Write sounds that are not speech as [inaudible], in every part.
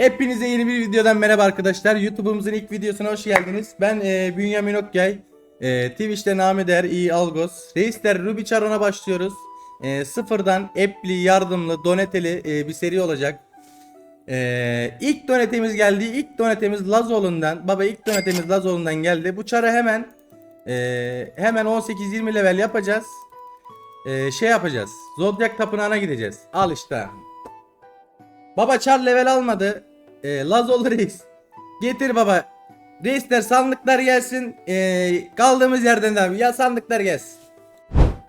Hepinize yeni bir videodan merhaba arkadaşlar. YouTube'umuzun ilk videosuna hoş geldiniz. Ben e, Bünyamin Okyay. E, Twitch'te Nameder, iyi Algos. Reisler Ruby Charon'a başlıyoruz. E, sıfırdan app'li, yardımlı, doneteli e, bir seri olacak. E, ilk donetemiz geldi. İlk donetemiz Lazoğlu'ndan. Baba ilk donetemiz Lazoğlu'ndan geldi. Bu çarı hemen e, hemen 18-20 level yapacağız. E, şey yapacağız. Zodiac Tapınağı'na gideceğiz. Al işte. Baba çar level almadı. E, Lazolu reis. Getir baba. Reisler sandıklar gelsin. E, kaldığımız yerden devam. Ya sandıklar gelsin.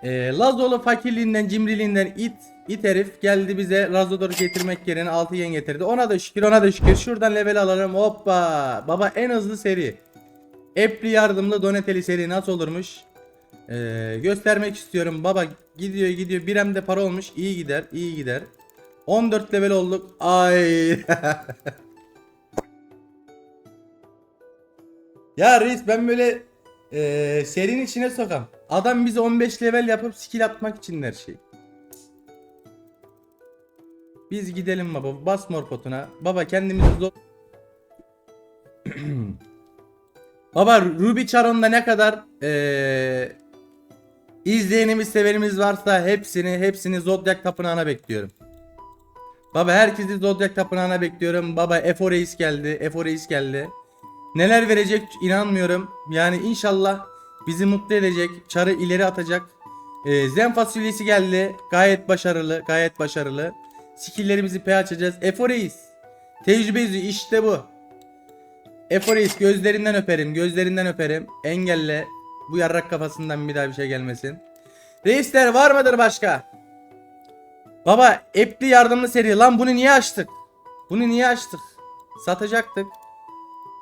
E, Lazolu fakirliğinden, cimriliğinden it it herif geldi bize Lazodor'u getirmek yerine 6 yen getirdi. Ona da şükür, ona da şükür. Şuradan level alalım. Hoppa. Baba en hızlı seri. App'li yardımlı Doneteli seri nasıl olurmuş? E, göstermek istiyorum. Baba gidiyor gidiyor. Bir hem de para olmuş. İyi gider, iyi gider. 14 level olduk. Ay. [laughs] ya reis ben böyle eee serinin içine sokam. Adam bizi 15 level yapıp skill atmak için her şey. Biz gidelim baba. Bas mor. Baba kendimizi zor... [clears throat] baba Ruby Charon'da ne kadar eee izleyenimiz severimiz varsa hepsini hepsini Zodiac Tapınağı'na bekliyorum. Baba herkesi Zodiac Tapınağı'na bekliyorum. Baba Efo Reis geldi. Efo Reis geldi. Neler verecek inanmıyorum. Yani inşallah bizi mutlu edecek. Çarı ileri atacak. Ee, Zen fasulyesi geldi. Gayet başarılı. Gayet başarılı. Skilllerimizi P açacağız. Efo Reis. Tecrübe yüzü işte bu. Efo Reis gözlerinden öperim. Gözlerinden öperim. Engelle. Bu yarrak kafasından bir daha bir şey gelmesin. Reisler var mıdır başka? Baba app'li yardımlı seri lan bunu niye açtık? Bunu niye açtık? Satacaktık.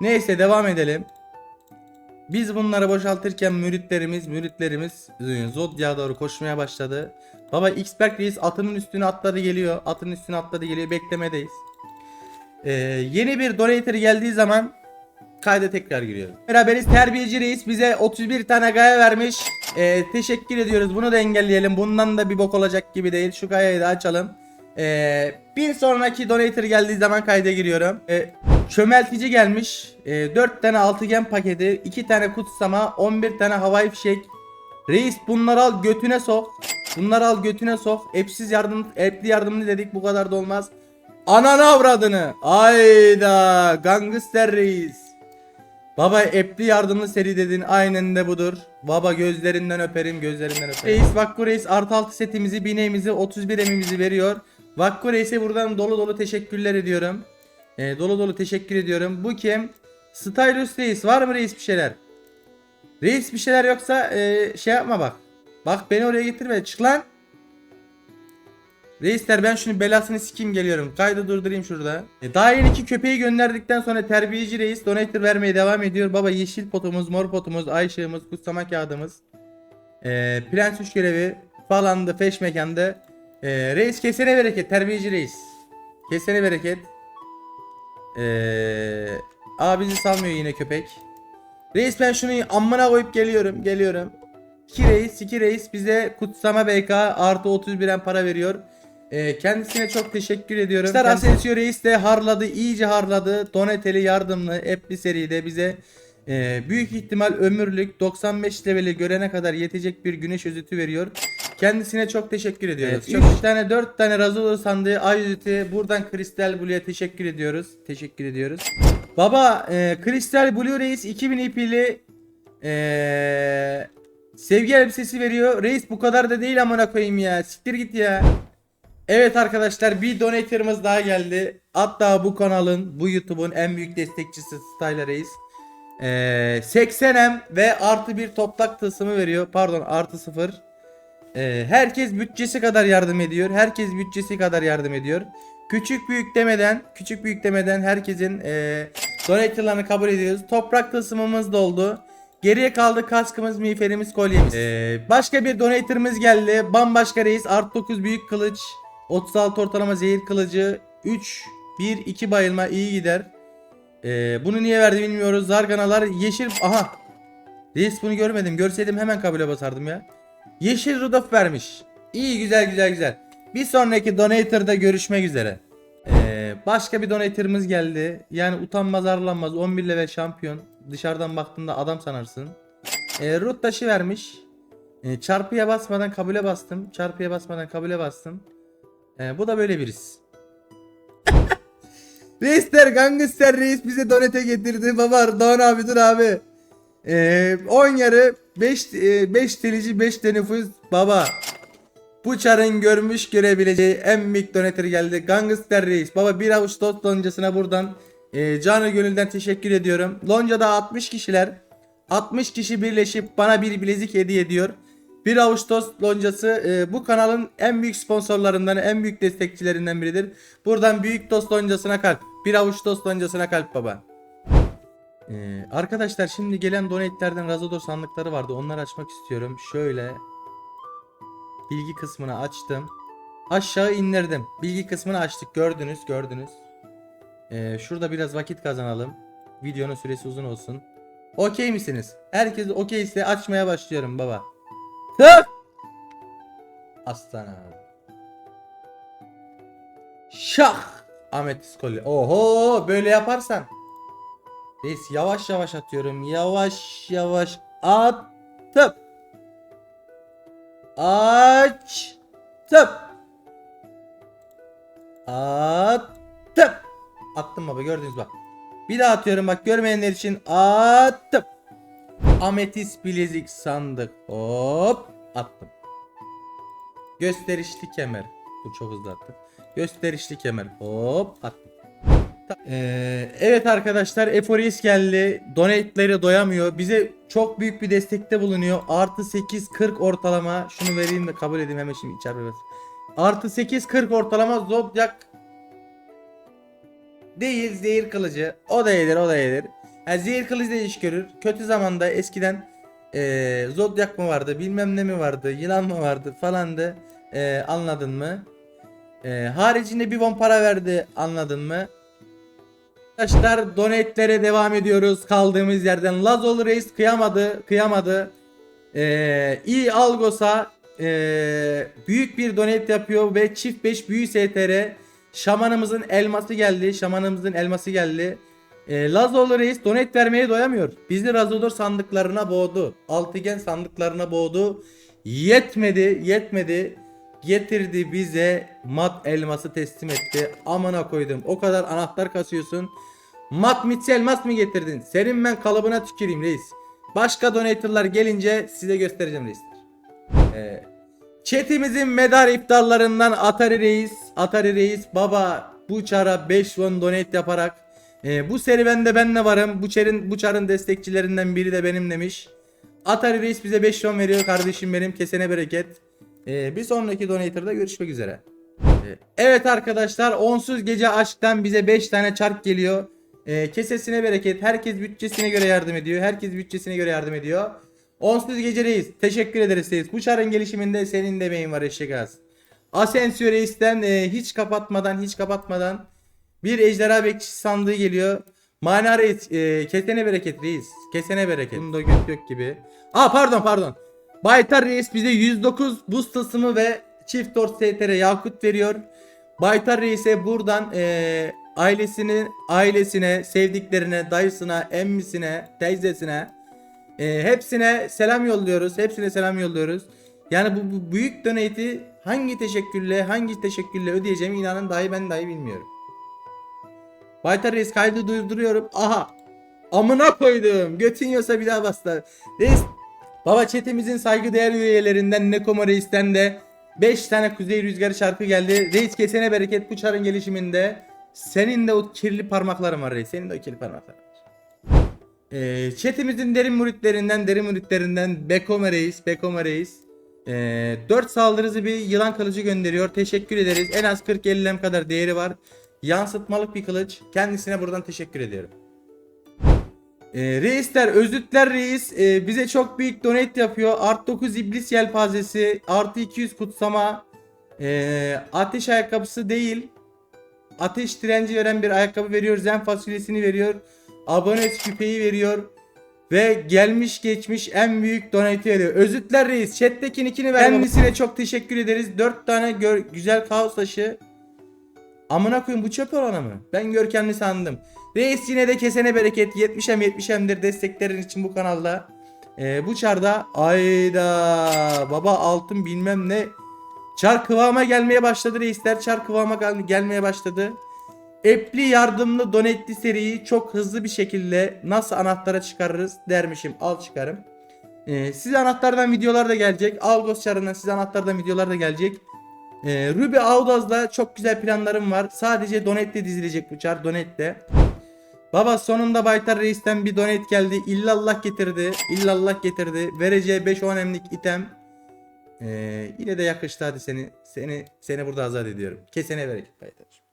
Neyse devam edelim. Biz bunları boşaltırken müritlerimiz müritlerimiz Zodiac'a doğru koşmaya başladı. Baba Xberk Reis atının üstüne atladı geliyor. Atının üstüne atladı geliyor. Beklemedeyiz. Ee, yeni bir donator geldiği zaman kayda tekrar giriyorum. Beraberiz terbiyeci reis bize 31 tane gaya vermiş. Ee, teşekkür ediyoruz. Bunu da engelleyelim. Bundan da bir bok olacak gibi değil. Şu gayayı da açalım. Ee, bir sonraki donator geldiği zaman kayda giriyorum. Ee, çömeltici gelmiş. Ee, 4 tane altıgen paketi, 2 tane kutsama, 11 tane havai fişek. Reis bunları al götüne sok. Bunları al götüne sok. App'siz yardım, app'li yardımlı dedik bu kadar da olmaz. Ananı avradını. Ayda gangster reis. Baba app'li yardımlı seri dedin aynen de budur. Baba gözlerinden öperim gözlerinden öperim. Reis Vakku Reis artı 6 setimizi bineğimizi 31 emimizi veriyor. Vakku Reis'e buradan dolu dolu teşekkürler ediyorum. Ee, dolu dolu teşekkür ediyorum. Bu kim? Stylus Reis var mı reis bir şeyler? Reis bir şeyler yoksa ee, şey yapma bak. Bak beni oraya getirme çık lan. Reisler ben şunu belasını sikeyim geliyorum. Kaydı durdurayım şurada. E, daha yeni iki köpeği gönderdikten sonra terbiyeci reis donator vermeye devam ediyor. Baba yeşil potumuz, mor potumuz, ay ışığımız, kutsama kağıdımız. E, prens üç görevi falan da feş mekanda. E, reis kesene bereket terbiyeci reis. Kesene bereket. E, aa bizi salmıyor yine köpek. Reis ben şunu amına koyup geliyorum geliyorum. 2 reis 2 reis bize kutsama BK artı 31'en para veriyor. Ee, kendisine çok teşekkür ediyorum. Star Asensio Reis de harladı, iyice harladı. Doneteli yardımlı App'li seride bize e, büyük ihtimal ömürlük 95 leveli görene kadar yetecek bir güneş özütü veriyor. Kendisine çok teşekkür ediyoruz. Evet, çok 3 tane 4 tane Razulu sandığı ay özütü. Buradan Kristal Blue'ya teşekkür ediyoruz. Teşekkür ediyoruz. Baba e, Kristal Blue Reis 2000 ipili e, sevgi elbisesi veriyor. Reis bu kadar da değil amına koyayım ya. Siktir git ya. Evet arkadaşlar bir donator'ımız daha geldi. Hatta bu kanalın, bu YouTube'un en büyük destekçisi Styler Reis. Ee, 80M ve artı bir toplak tılsımı veriyor. Pardon artı sıfır. Ee, herkes bütçesi kadar yardım ediyor. Herkes bütçesi kadar yardım ediyor. Küçük büyük demeden, küçük büyük demeden herkesin e, donator'larını kabul ediyoruz. Toprak tılsımımız doldu. Geriye kaldı kaskımız, miğferimiz, kolyemiz. Ee, başka bir donator'ımız geldi. Bambaşka reis. Art 9 büyük kılıç. 36 ortalama zehir kılıcı. 3, 1, 2 bayılma iyi gider. Ee, bunu niye verdi bilmiyoruz. Zarganalar yeşil... Aha. Reis bunu görmedim. Görseydim hemen kabule basardım ya. Yeşil Rudolph vermiş. İyi güzel güzel güzel. Bir sonraki donator'da görüşmek üzere. Ee, başka bir donator'ımız geldi. Yani utanmaz arlanmaz 11 level şampiyon. Dışarıdan baktığında adam sanarsın. Ee, root taşı vermiş. Ee, çarpıya basmadan kabule bastım. Çarpıya basmadan kabule bastım. Ee, bu da böyle birisi. [laughs] Reisler gangster reis bize donete getirdi. Baba Doğan abi dur abi. Ee, 10 yarı 5 5 telici 5 de nüfus baba. Bu çarın görmüş görebileceği en büyük donatör geldi. Gangster Reis. Baba bir avuç tost loncasına buradan e, canı gönülden teşekkür ediyorum. Loncada 60 kişiler. 60 kişi birleşip bana bir bilezik hediye ediyor. Bir avuç tost loncası e, bu kanalın en büyük sponsorlarından, en büyük destekçilerinden biridir. Buradan büyük tost loncasına kalp. Bir avuç tost loncasına kalp baba. Ee, arkadaşlar şimdi gelen donate'lerden Razador sandıkları vardı. Onları açmak istiyorum. Şöyle bilgi kısmını açtım. Aşağı indirdim. Bilgi kısmını açtık. Gördünüz, gördünüz. Ee, şurada biraz vakit kazanalım. Videonun süresi uzun olsun. Okey misiniz? Herkes okey ise açmaya başlıyorum baba. Tık! Aslan. Şah! Ahmet İskoli. Oho böyle yaparsan. Reis yavaş yavaş atıyorum. Yavaş yavaş attım. Açtım. Attım. Attım baba gördünüz bak. Bir daha atıyorum bak görmeyenler için attım. Ametist bilezik sandık. Hop attım. Gösterişli kemer. Bu çok hızlı attım. Gösterişli kemer. Hop attım. Ee, evet arkadaşlar Eforis geldi. Donate'leri doyamıyor. Bize çok büyük bir destekte bulunuyor. Artı 8 40 ortalama. Şunu vereyim de kabul edeyim hemen şimdi içer bebek. Artı 8 40 ortalama Zodiac değil zehir kılıcı. O da iyidir o da iyidir. Yani zehir kılıcı da iş görür. Kötü zamanda eskiden ee, Zodiac mı vardı bilmem ne mi vardı yılan mı vardı falandı. Ee, anladın mı? Ee, haricinde bir bon para verdi anladın mı? Arkadaşlar donate'lere devam ediyoruz kaldığımız yerden. Lazol Reis kıyamadı, kıyamadı. Ee, iyi Algos'a ee, büyük bir donate yapıyor ve çift 5 büyü STR. Şamanımızın elması geldi. Şamanımızın elması geldi. Ee, Lazol Reis donate vermeye doyamıyor. Bizi Razodor sandıklarına boğdu. Altıgen sandıklarına boğdu. Yetmedi, yetmedi. Getirdi bize mat elması teslim etti. Amına koydum. O kadar anahtar kasıyorsun. Mat mitsi elmas mı getirdin? Senin ben kalıbına tüküreyim reis. Başka donatorlar gelince size göstereceğim reisler. Ee, Chat'imizin medar iptallarından Atari Reis, Atari Reis baba bu çara 5 won donate yaparak e, bu serüvende ben de varım. Bu çarın bu çarın destekçilerinden biri de benim demiş. Atari Reis bize 5 won veriyor kardeşim benim. Kesene bereket. E, bir sonraki donator'da görüşmek üzere. E, evet arkadaşlar onsuz gece aşktan bize 5 tane çark geliyor. E, kesesine bereket. Herkes bütçesine göre yardım ediyor. Herkes bütçesine göre yardım ediyor. Onsuz gece reis. Teşekkür ederiz reis. Bu çarın gelişiminde senin de emeğin var eşek ağası. Asensio reisten e, hiç kapatmadan hiç kapatmadan bir ejderha bekçisi sandığı geliyor. Mana reis e, kesene bereket reis. Kesene bereket. Bunda göt yok gibi. Aa pardon pardon. Baytar reis bize 109 boost tılsımı ve çift dort STR yakut veriyor. Baytar reise buradan e, ailesini ailesine, sevdiklerine, dayısına, emmisine, teyzesine e, hepsine selam yolluyoruz. Hepsine selam yolluyoruz. Yani bu, bu büyük donate'i hangi teşekkürle, hangi teşekkürle ödeyeceğimi inanın dahi ben dahi bilmiyorum. Baytar Reis kaydı durduruyorum. Aha. Amına koydum. Götün yiyorsa bir daha bastı. Reis. Baba chatimizin saygıdeğer üyelerinden Nekoma Reis'ten de 5 tane Kuzey Rüzgarı şarkı geldi. Reis kesene bereket bu çarın gelişiminde. Senin de o kirli parmakların var Reis. Senin de o kirli parmakların var. Ee, chatimizin derin muritlerinden, derin muritlerinden Bekome Reis, Bekome Reis. Ee, 4 saldırısı bir yılan kılıcı gönderiyor. Teşekkür ederiz. En az 40-50 lem kadar değeri var. Yansıtmalık bir kılıç. Kendisine buradan teşekkür ediyorum. Ee, reisler, özütler reis ee, bize çok büyük donate yapıyor. Art 9 iblis yelpazesi, artı 200 kutsama, ee, ateş ayakkabısı değil, ateş direnci veren bir ayakkabı veriyor. Zen fasulyesini veriyor. Abone küpeyi veriyor. Ve gelmiş geçmiş en büyük donate veriyor. Özütler reis. Chat'teki nickini ver. Kendisine çok teşekkür ederiz. 4 tane gör- güzel kaos taşı. Amına koyayım bu çöp olana mı? Ben görkemli sandım. Reis yine de kesene bereket 70'em 70'emdir desteklerin için bu kanalda. Ee, bu çarda ayda baba altın bilmem ne. Çar kıvama gelmeye başladı reisler. Çar kıvama gel- gelmeye başladı. Epli yardımlı donetli seriyi çok hızlı bir şekilde nasıl anahtara çıkarırız dermişim. Al çıkarım. Ee, size anahtardan videolar da gelecek. Algos çarından size anahtardan videolar da gelecek. Ee, Ruby Audaz'la çok güzel planlarım var. Sadece donetle dizilecek bu çar donetle. Baba sonunda Baytar Reis'ten bir donet geldi. İllallah getirdi. İllallah getirdi. Vereceği 5-10 emlik item. Ee, yine de yakıştı hadi seni. Seni seni burada azat ediyorum. Kesene bereket Baytar.